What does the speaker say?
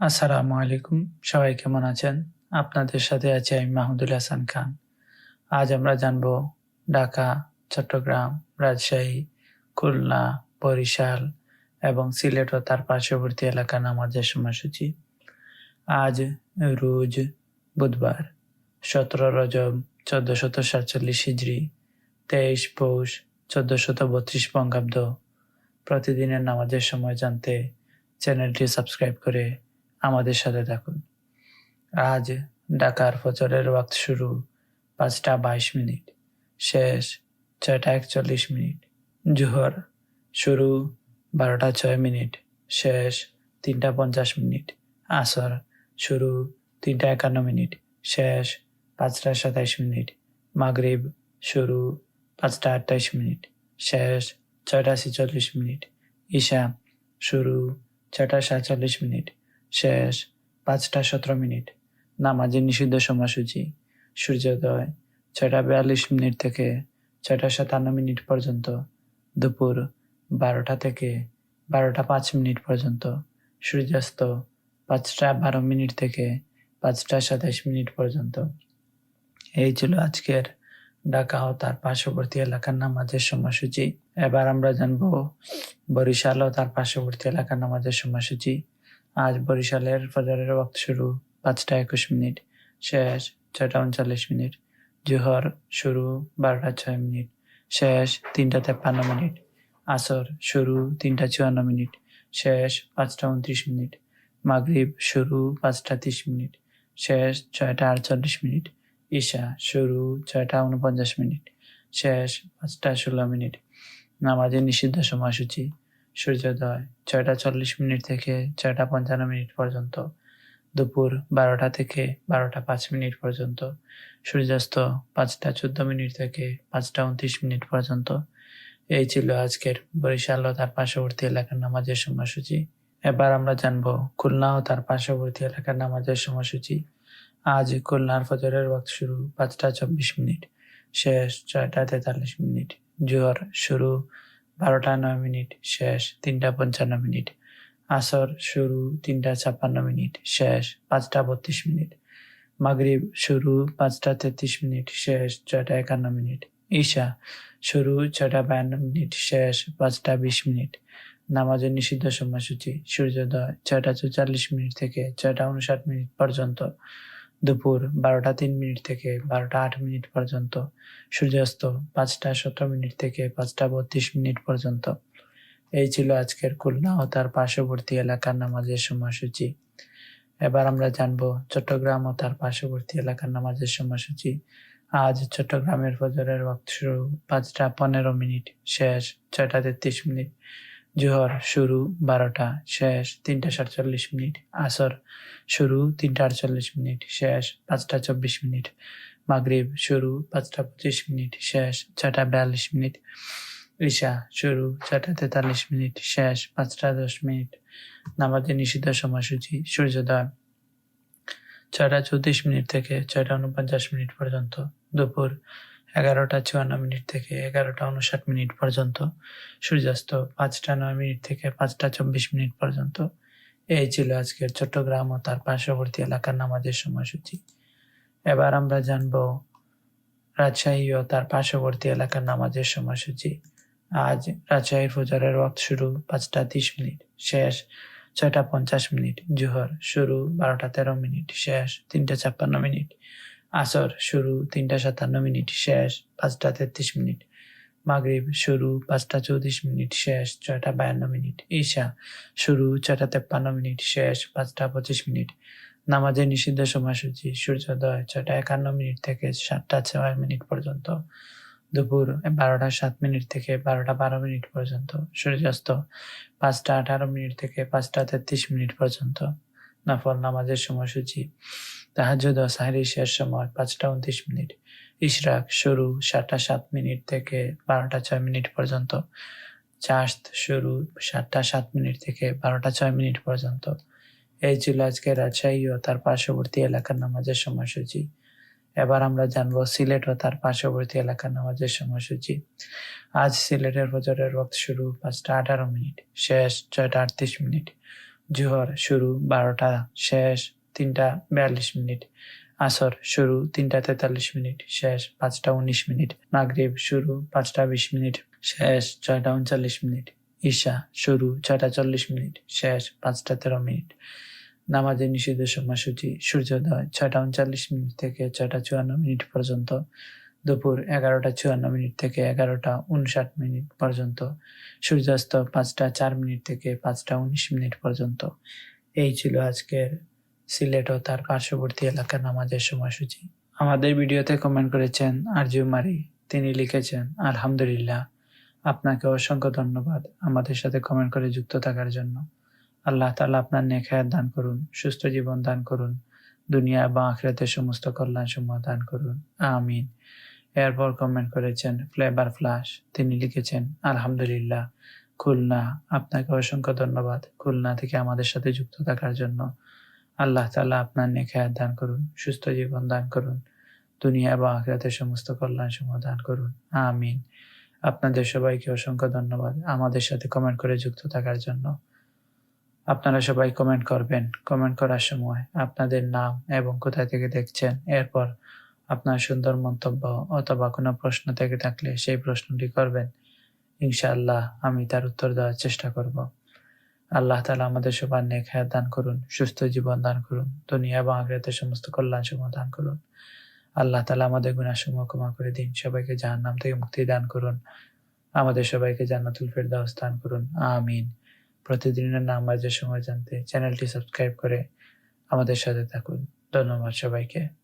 আসসালামু আলাইকুম। সবাই কেমন আছেন? আপনাদের সাথে আছি আমি মাহমুদুল হাসান খান। আজ আমরা জানব ঢাকা, চট্টগ্রাম, রাজশাহী, খুলনা, বরিশাল এবং সিলেট ও তার পার্শ্ববর্তী এলাকা নামাজের সময়সূচি। আজ রোজ বুধবার, সতেরো রজব চোদ্দশত সাতচল্লিশ হিজড়ি, তেইশ পৌষ চোদ্দশত বত্রিশ বঙ্গাব্দ। প্রতিদিনের নামাজের সময় জানতে চ্যানেলটি সাবস্ক্রাইব করে আমাদের সাথে থাকুন। আজ ঢাকার ফজরের ওয়াক্ত শুরু, পাঁচটা বাইশ মিনিট। শেষ ছয়টা একচল্লিশ মিনিট। জোহর শুরু বারোটা ছয় মিনিট। শেষ তিনটা পঞ্চাশ মিনিট। আসর শুরু তিনটা একান্ন মিনিট। শেষ পাঁচটা সাতাইশ মিনিট। মাগরিব শুরু পাঁচটা আটাইশ মিনিট। শেষ ছয়টা ছেচল্লিশ মিনিট। ঈশা শুরু ছয়টা সাতচল্লিশ মিনিট। শেষ, পাঁচটা সতেরো মিনিট। নামাজের নিষিদ্ধ সময়সূচি, সূর্যোদয়, ছয়টা বিয়াল্লিশ মিনিট থেকে ছয়টা সাতান্ন মিনিট পর্যন্ত, দুপুর বারোটা থেকে বারোটা পাঁচ মিনিট পর্যন্ত, সূর্যাস্ত পাঁচটা বারো মিনিট থেকে পাঁচটা সাতাইশ মিনিট পর্যন্ত। এই ছিল আজকের ঢাকা ও তার পার্শ্ববর্তী এলাকার নামাজের সময়সূচি। এবার আমরা জানব বরিশাল ও তার পার্শ্ববর্তী এলাকার নামাজের সময়সূচি। আজ বরিশালের ফজরের ওয়াক্ত শুরু পাঁচটা একুশ মিনিট, শেষ ছয়টা উনচল্লিশ মিনিট, জোহর শুরু বারোটা ছয় মিনিট, শেষ তিনটা তেপ্পান্ন মিনিট, আসর শুরু তিনটা চুয়ান্ন মিনিট, শেষ পাঁচটা উনত্রিশ মিনিট, মাগরিব শুরু পাঁচটা তিরিশ মিনিট, শেষ ছয়টা আটচল্লিশ মিনিট, ঈশা শুরু ছয়টা উনপঞ্চাশ মিনিট, শেষ পাঁচটা ষোলো মিনিট। নামাজের নিষিদ্ধ সময়সূচি সূর্যোদয় ছয়টা চল্লিশ মিনিট থেকে ছয়টা পঞ্চান্ন মিনিট পর্যন্ত, দুপুর বারোটা থেকে বারোটা পাঁচ মিনিট পর্যন্ত, সূর্যাস্ত পাঁচটা চোদ্দ মিনিট থেকে পাঁচটা উনত্রিশ মিনিট পর্যন্ত। এই ছিল আজকের বরিশাল ও তার পার্শ্ববর্তী এলাকার নামাজের সময়সূচি। এবার আমরা জানব খুলনা ও তার পার্শ্ববর্তী এলাকার নামাজের সময়সূচি। আজ খুলনার ফজরের ওয়াক্ত শুরু পাঁচটা চব্বিশ মিনিট, শেষ ছয়টা তেতাল্লিশ মিনিট। জোহর শুরু বারোটা নয় মিনিট, শেষ তিনটা পঞ্চান্ন মিনিট। আসর শুরু তিনটা ছাপ্পান্ন মিনিট, শেষ পাঁচটা বত্রিশ মিনিট। মাগরিব শুরু পাঁচটা তেত্রিশ মিনিট, শেষ ছয়টা একান্ন মিনিট। ঈশা শুরু ছয়টা বায়ান্ন মিনিট, শেষ পাঁচটা বিশ মিনিট। নামাজের নিষিদ্ধ সময়সূচি, সূর্যোদয় ছয়টা চৌচল্লিশ মিনিট থেকে ছয়টা উনষাট মিনিট পর্যন্ত। দুপুর বারোটা তিন মিনিট থেকে বারোটা আট মিনিট পর্যন্ত, সূর্যাস্ত পাঁচটা সতেরো মিনিট থেকে পাঁচটা বত্রিশ মিনিট পর্যন্ত। এই ছিল আজকের খুলনা ও তার পার্শ্ববর্তী এলাকার নামাজের সময়সূচি। এবার আমরা জানব চট্টগ্রাম ও তার পার্শ্ববর্তী এলাকার নামাজের সময়সূচি। আজ চট্টগ্রামের ফজরের ওয়াক্ত শুরু পাঁচটা পনেরো মিনিট, শেষ ছয়টা তেত্রিশ মিনিট। জোহর শুরু বারোটা, শেষ তিনটা সাতচল্লিশ মিনিট, আসর শুরু তিনটা আটচল্লিশ মিনিট, শেষ পাঁচটা চব্বিশ মিনিট, মাগরিব শুরু পাঁচটা পঁচিশ মিনিট, শেষ ছয়টা বিয়াল্লিশ মিনিট, ঈশা শুরু ছয়টা তেতাল্লিশ মিনিট, শেষ পাঁচটা দশ মিনিট, নামাজের নিষিদ্ধ সময়সূচি, সূর্যোদয় ছয়টা চৌত্রিশ মিনিট থেকে ছয়টা উনপঞ্চাশ মিনিট পর্যন্ত, দুপুর এগারোটা চুয়ান্ন মিনিট থেকে এগারোটা উনষাট মিনিট পর্যন্ত, সূর্যাস্ত পাঁচটা নয় মিনিট থেকে পাঁচটা চব্বিশ মিনিট পর্যন্ত। এই ছিল আজকের চট্টগ্রাম ও তার পার্শ্ববর্তী এলাকার নামাজের সময়সূচি। এবার আমরা জানব রাজশাহী ও তার পার্শ্ববর্তী এলাকার নামাজের সময়সূচি। আজ রাজশাহীর ফজরের ওয়াক্ত শুরু পাঁচটা তিরিশ মিনিট, শেষ ছয়টা পঞ্চাশ মিনিট, জোহর শুরু বারোটা তেরো মিনিট, শেষ তিনটা ছাপ্পান্ন মিনিট। আসর শুরু তিনটা সাতান্ন মিনিট, শেষ পাঁচটা তেত্রিশ মিনিট। মাগরিব শুরু পাঁচটা চৌত্রিশ মিনিট, শেষ ছয়টা বায়ান্ন মিনিট। ঈশা শুরু ছয়টা তেপ্পান্ন মিনিট, শেষ পাঁচটা পঁচিশ মিনিট। নামাজের নিষিদ্ধ সময়সূচি, সূর্যোদয় ছয়টা একান্ন মিনিট থেকে সাতটা ছয় মিনিট পর্যন্ত। দুপুর বারোটা সাত মিনিট থেকে বারোটা বারো মিনিট পর্যন্ত। সূর্যাস্ত পাঁচটা আঠারো মিনিট থেকে পাঁচটা তেত্রিশ মিনিট পর্যন্ত। নফল নামাজের সময়সূচি তাহাজুদ ও সাহরি শেষ সময় পাঁচটা উনত্রিশ মিনিট। ইশরাক শুরু সাতটা সাত মিনিট থেকে বারোটা ছয় মিনিট পর্যন্ত। চাস্ত শুরু সাতটা সাত মিনিট থেকে বারোটা ছয় মিনিট পর্যন্ত। এই ছিল আজকে রাজশাহী ও তার পার্শ্ববর্তী এলাকার নামাজের সময়সূচি। এবার আমরা জানব সিলেট ও তার পার্শ্ববর্তী এলাকার নামাজের সময়সূচি। আজ সিলেটের ফজরের ওয়াক্ত শুরু পাঁচটা আঠারো মিনিট, শেষ ছয়টা আটত্রিশ মিনিট। জোহর শুরু বারোটা, শেষ তিনটা বিয়াল্লিশ মিনিট। আসর শুরু তিনটা তেতাল্লিশ মিনিট, শেষ পাঁচটা উনিশ মিনিট, মাগরিব শুরু পাঁচটা বিশ মিনিট, শেষ ছয়টা উনচল্লিশ মিনিট, ঈশা শুরু ছয়টা চল্লিশ মিনিট, শেষ পাঁচটা তেরো মিনিট। নামাজের নিষিদ্ধ সময়সূচি, সূর্যোদয় ছয়টা উনচল্লিশ মিনিট থেকে ছয়টা চুয়ান্ন মিনিট পর্যন্ত, দুপুর এগারোটা চুয়ান্ন মিনিট থেকে এগারোটা উনষাট মিনিট পর্যন্ত, সূর্যাস্ত পাঁচটা চার মিনিট থেকে পাঁচটা উনিশ মিনিট পর্যন্ত। এই ছিল আজকের সিলেট ও তার পার্শ্ববর্তী এলাকার নামাজের সময়সূচি। আমাদের ভিডিওতে কমেন্ট করেছেন আরজু মারি। তিনি লিখেছেন, আলহামদুলিল্লাহ, আপনাকে অসংখ্য ধন্যবাদ আমাদের সাথে কমেন্ট করে যুক্ত থাকার জন্য। আল্লাহ তাআলা আপনার নেখায়াত দান করুন, সুস্থ জীবন দান করুন, দুনিয়া এবং আখিরাতের সমস্ত কল্যাণ সমূহ দান করুন। আমিন। এরপর কমেন্ট করেছেন ফ্লেভার ফ্লাশ তিনি লিখেছেন, আলহামদুলিল্লাহ, খুলনা, আপনাকে অসংখ্য ধন্যবাদ। খুলনা থেকে আমাদের সাথে যুক্ত থাকার জন্য। আল্লাহ তাআলা আপনার নেখায়াত দান করুন, সুস্থ জীবন দান করুন, দুনিয়া এবং আখিরাতের সমস্ত কল্যাণ সমূহ দান করুন। আমিন। আপনাদের সবাইকে অসংখ্য ধন্যবাদ আমাদের সাথে কমেন্ট করে যুক্ত থাকার জন্য। আপনারা সবাই কমেন্ট করবেন। কমেন্ট করার সময় আপনাদের নাম এবং কোথায় থেকে দেখছেন, এরপর আপনার সুন্দর মন্তব্য অথবা কোনো প্রশ্ন থেকে থাকলে সেই প্রশ্নটি করবেন। ইনশাআল্লাহ আমি তার উত্তর দেওয়ার চেষ্টা করব। আল্লাহ তালা আমাদের সবার নেক হায়াত দান করুন, সুস্থ জীবন দান করুন, দুনিয়া এবং আগ্রাতের সমস্ত কল্যাণ সমূহ দান করুন। আল্লাহ তালা আমাদের গুণাসমূহ ক্ষমা করে দিন, সবাইকে জাহান্নাম থেকে মুক্তি দান করুন। আমাদের সবাইকে জান্নাতুল ফেরদাউস দান করুন, আমিন। প্রতিদিনের নামাজের সময় জানতে চ্যানেলটি সাবস্ক্রাইব করে আমাদের সাথে থাকুন। ধন্যবাদ সবাইকে।